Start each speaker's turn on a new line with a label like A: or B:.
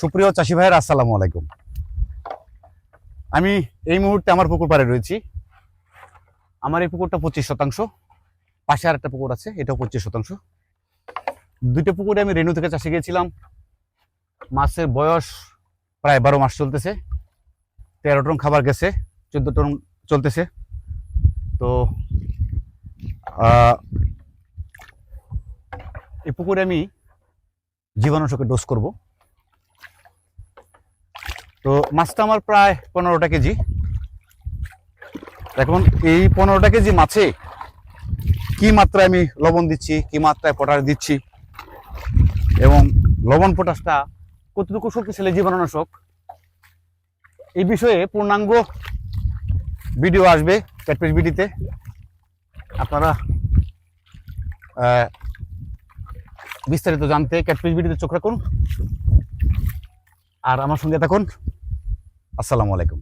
A: সুপ্রিয় চাষি ভাইয়ের আসসালামু আলাইকুম। আমি এই মুহূর্তে আমার পুকুর পাড়ে রয়েছি। আমার এই পুকুরটা পঁচিশ শতাংশ, পাশে আর একটা পুকুর আছে, এটাও পঁচিশ শতাংশ। দুইটা পুকুরে আমি রেণু থেকে চাষে গিয়েছিলাম। মাছের বয়স প্রায় বারো মাস চলতেছে। তেরো টন খাবার গেছে, চোদ্দ টন চলতেছে। তো এই পুকুরে আমি জীবাণুনাশকের ডোজ করব। তো মাছটা আমার প্রায় পনেরোটা কেজি। এখন এই পনেরোটা কেজি মাছে কি মাত্রায় আমি লবণ দিচ্ছি, কি মাত্রায় পটাশ দিচ্ছি এবং লবণ পটাশটা কতটুকু শক্তিশালী জীবাণুনাশক, এই বিষয়ে পূর্ণাঙ্গ ভিডিও আসবে ক্যাটপিস বিডিতে আপনারা বিস্তারিত জানতে ক্যাটপিস বিডিতে চোখ রাখুন। আর আমার সঙ্গে থাকুন। আসসালামু আলাইকুম।